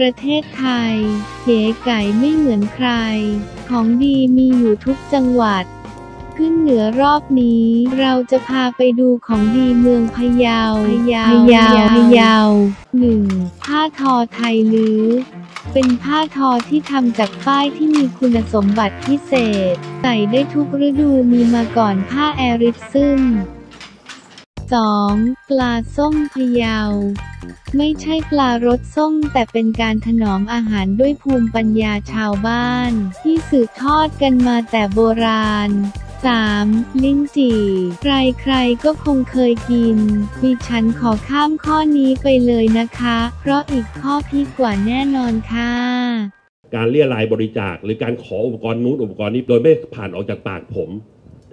ประเทศไทย เก๋ไก่ไม่เหมือนใคร ของดีมีอยู่ทุกจังหวัด ขึ้นเหนือรอบนี้เราจะพาไปดูของดีเมืองพะเยาพะเยาพะเยาพะเยาหนึ่งผ้าทอไทยลื้อเป็นผ้าทอที่ทำจากฝ้ายที่มีคุณสมบัติพิเศษ ใส่ได้ทุกฤดูมีมาก่อนผ้าแอริสซึม 2. ปลาส้มพะเยา ไม่ใช่ปลารสส้มแต่เป็นการถนอมอาหารด้วยภูมิปัญญาชาวบ้าน ที่สืบทอดกันมาแต่โบราณ 3. ลิ้นจี่ ใครๆ ก็คงเคยกิน ดิฉันขอข้ามข้อนี้ไปเลยนะคะ เพราะอีกข้อพีกว่าแน่นอนค่ะ การเรียรายบริจาค หรือการขออุปกรณ์นู้นอุปกรณ์นี้โดยไม่ผ่านออกจากปากผม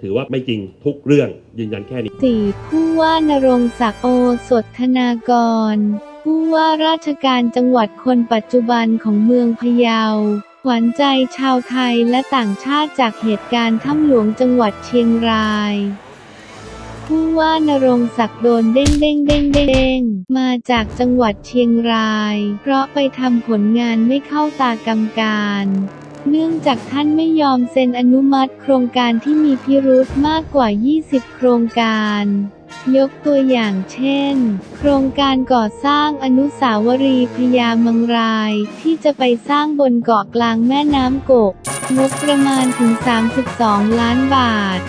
ถือว่าไม่จริงทุกเรื่องยืนยันแค่นี้ 4. ผู้ว่านรงศักดิ์โอสถธนากร ผู้ว่าราชการจังหวัดคนปัจจุบันของเมืองพะเยา หวานใจชาวไทยและต่างชาติจากเหตุการณ์ถ้ำหลวงจังหวัดเชียงรายผู้ว่านรงศักดิ์โดนเด้งเด้งเด้งเด้งมาจากจังหวัดเชียงราย เพราะไปทำผลงานไม่เข้าตากรรมการ เนื่องจากท่านไม่ยอมเซ็นอนุมัติโครงการที่มีพิรุธมากกว่า 20 โครงการ ยกตัวอย่างเช่น โครงการก่อสร้างอนุสาวรีย์พญามังราย ที่จะไปสร้างบนเกาะกลางแม่น้ำกก งบประมาณถึง 32 ล้านบาท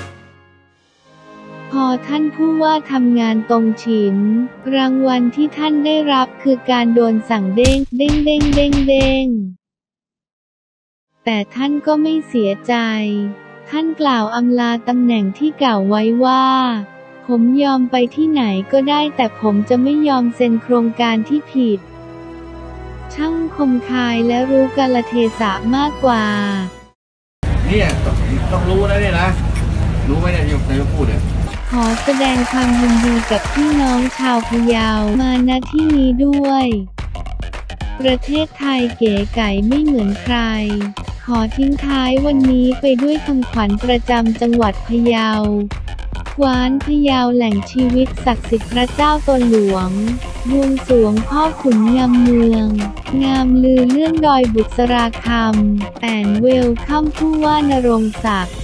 พอท่านผู้ว่าทำงานตรงฉิน รางวัลที่ท่านได้รับคือการโดนสั่งเด้ง เด้งเด้งเด้งเด้ง แต่ท่านก็ไม่เสียใจ ท่านกล่าวอำลาตำแหน่งที่กล่าวไว้ว่า ผมยอมไปที่ไหนก็ได้แต่ผมจะไม่ยอมเซ็นโครงการที่ผิด ช่างคมคายและรู้กาลเทศะมากกว่า เนี่ยต้องต้องรู้นะเนี่ยนะ รู้ไหมเนี่ยที่นายกพูดเนี่ย ขอแสดงความยินดีกับพี่น้องชาวพะเยามาณที่นี้ด้วย ประเทศไทยเก๋ไก่ไม่เหมือนใคร ขอทิ้งท้ายวันนี้ไปด้วยคำขวัญประจำจังหวัดพะเยา กวานพะเยาแหล่งชีวิตศักดิ์สิทธิ์พระเจ้าตนหลวงบวงสวงพ่อขุนงามเมือง งามลือเรื่องดอยบุษราคำแอนเวลคัมผู้ว่านรงศักดิ์